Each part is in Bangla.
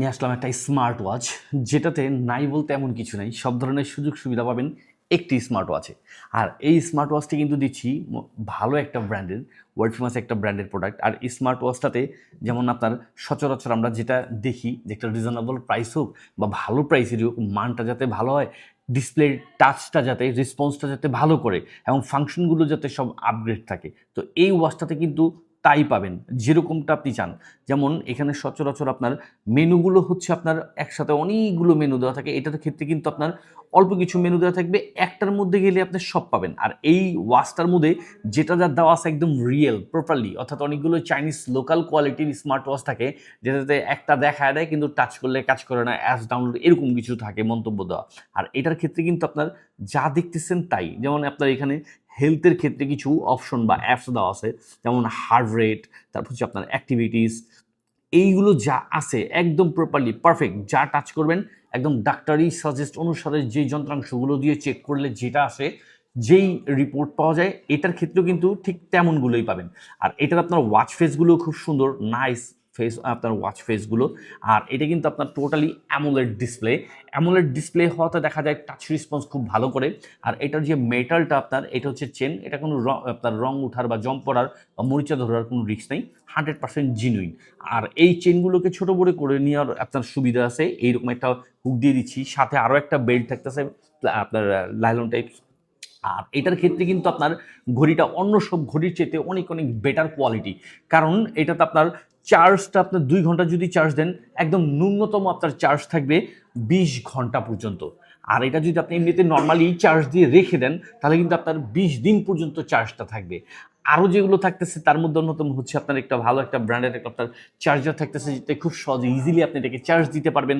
নিয়ে আসলাম একটা স্মার্ট ওয়াচ যেটাতে নাই বলতে এমন কিছু নাই, সব ধরনের সুযোগ সুবিধা পাবেন একটি স্মার্ট ওয়াচে আর এই স্মার্ট ওয়াচটি কিন্তু দিচ্ছি ভালো একটা ব্র্যান্ডের ওয়ার্ল্ড ফেমাস একটা ব্র্যান্ডের প্রোডাক্ট আর স্মার্ট ওয়াচটাতে যেমন আপনার সচরাচর আমরা যেটা দেখি, যে একটা রিজনেবল প্রাইস হোক বা ভালো প্রাইসেরই হোক, মানটা যাতে ভালো হয় ডিসপ্লে টাচটা যাতে রেসপন্সটা যাতে ভালো করে, এবং ফাংশনগুলো যাতে সব আপগ্রেড থাকে। তো এই ওয়াচটাতে কিন্তু তাই পাবেন, যেরকমটা আপনি চান। যেমন এখানে সচরাচর আপনার মেনুগুলো হচ্ছে আপনার একসাথে অনেকগুলো মেনু দেওয়া থাকে। এটার ক্ষেত্রে কিন্তু আপনার অল্প কিছু মেনু দেওয়া থাকবে, একটার মধ্যে গেলে আপনি সব পাবেন। আর এই ওয়াচটার মধ্যে যেটা যার দেওয়া আছে একদম রিয়েল প্রপারলি অর্থাৎ অনেকগুলো চাইনিজ লোকাল কোয়ালিটির স্মার্ট ওয়াচ থাকে, যেটাতে একটা দেখা দেয় কিন্তু টাচ করলে কাজ করে না অ্যাপস ডাউনলোড এরকম কিছু থাকে মন্তব্য দেওয়া। আর এটার ক্ষেত্রে কিন্তু আপনার যা দেখতেছেন তাই। যেমন আপনার এখানে হেলথের ক্ষেত্রে কিছু অপশন বা অ্যাপস দেওয়া আছে, যেমন হার্ট রেট তারপর হচ্ছে আপনার অ্যাক্টিভিটিস এইগুলো যা আছে একদম প্রপারলি পারফেক্ট যা টাচ করবেন, একদম ডাক্তারি সাজেস্ট অনুসারে যে যন্ত্রাংশগুলো দিয়ে চেক করলে যেটা আসে, যেই রিপোর্ট পাওয়া যায়, এটার ক্ষেত্রেও কিন্তু ঠিক তেমনগুলোই পাবেন। আর এটার আপনার ওয়াচ ফেসগুলো খুব সুন্দর নাইস ফেস আপনার ওয়াচ ফেসগুলো আর এটা কিন্তু আপনার totally AMOLED display AMOLED display হওয়াতে দেখা যায় টাচ রেসপন্স খুব ভালো করে। আর এটার যে মেটালটা আপনার, এটা হচ্ছে চেন এটা কোনো র- আপনার রং উঠার বা জম পড়ার বা মরিচা ধরার কোনো রিস্ক নেই। হান্ড্রেড পার্সেন্ট জিনুইন আর এই চেনগুলোকে ছোট বড় করে নেওয়ার আপনার সুবিধা আছে। এইরকম একটা হুক দিয়ে দিচ্ছি। সাথে আরও একটা বেল্ট থাকতেছে, আপনার লাইলন টাইপ আর এটার ক্ষেত্রে কিন্তু আপনার ঘড়িটা অন্য সব ঘড়ির চেতে অনেক অনেক বেটার কোয়ালিটি কারণ এটাতে আপনার চার্জটা আপনার দুই ঘণ্টা যদি চার্জ দেন, একদম ন্যূনতম আপনার চার্জ থাকবে বিশ ঘণ্টা পর্যন্ত। আর এটা যদি আপনি এমনিতে নর্মালি চার্জ দিয়ে রেখে দেন, তাহলে কিন্তু আপনার বিশ দিন পর্যন্ত চার্জটা থাকবে। আরও যেগুলো থাকতেছে, তার মধ্যে অন্যতম হচ্ছে আপনার একটা ভালো একটা ব্র্যান্ডের একটা আপনার চার্জার থাকতেছে, যেটা খুব সহজে ইজিলি আপনি এটাকে চার্জ দিতে পারবেন।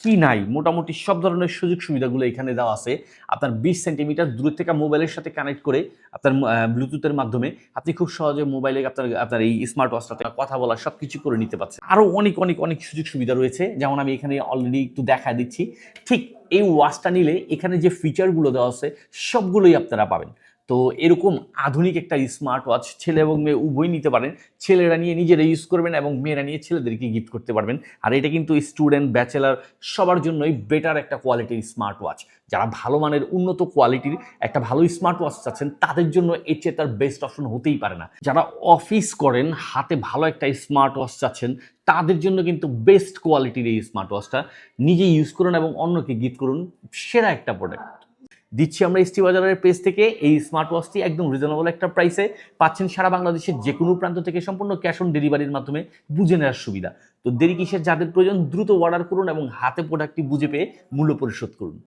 কি নাই, মোটামুটি সব ধরনের সুযোগ সুবিধাগুলো এখানে দেওয়া আছে। আপনার বিশ সেন্টিমিটার দূর থেকে মোবাইলের সাথে কানেক্ট করে আপনার ব্লুটুথের মাধ্যমে আপনি খুব সহজে মোবাইলে আপনার আপনার এই স্মার্ট ওয়াচটাতে কথা বলা সব কিছু করে নিতে পারছেন। আরও অনেক অনেক অনেক সুযোগ সুবিধা রয়েছে। যেমন আমি এখানে অলরেডি একটু দেখা দিচ্ছি। ঠিক এই ওয়াচটা নিলে এখানে যে ফিচারগুলো দেওয়া আছে, সবগুলোই আপনারা পাবেন। তো এরকম আধুনিক একটা স্মার্ট ওয়াচ ছেলে এবং মেয়ে উভয় নিতে পারেন। ছেলেরা নিয়ে নিজেরা ইউজ করবেন এবং মেয়েরা নিয়ে ছেলেদেরকে গিফট করতে পারবেন। আর এটা কিন্তু স্টুডেন্ট ব্যাচেলার সবার জন্যই বেটার একটা কোয়ালিটির স্মার্ট ওয়াচ যারা ভালো মানের উন্নত কোয়ালিটির একটা ভালো স্মার্ট ওয়াচ চাচ্ছেন, তাদের জন্য এর চেয়ে তার বেস্ট অপশন হতেই পারে না। যারা অফিস করেন, হাতে ভালো একটা স্মার্ট ওয়াচ চাচ্ছেন, তাদের জন্য কিন্তু বেস্ট কোয়ালিটির এই স্মার্ট ওয়াচটা নিজে ইউজ করুন এবং অন্যকে গিফট করুন, সেরা একটা প্রোডাক্ট দিচ্ছি আমরা এসটি বাজারের পেজ থেকে। এই স্মার্ট ওয়াচটি একদম রিজনেবল একটা প্রাইসে পাচ্ছেন সারা বাংলাদেশের যে কোনো প্রান্ত থেকে সম্পূর্ণ ক্যাশ অন ডেলিভারির মাধ্যমে বুঝে নেওয়ার সুবিধা। তো দেরি কিসের? যাদের প্রয়োজন দ্রুত অর্ডার করুন এবং হাতে প্রোডাক্টটি বুঝে পেয়ে মূল্য পরিশোধ করুন।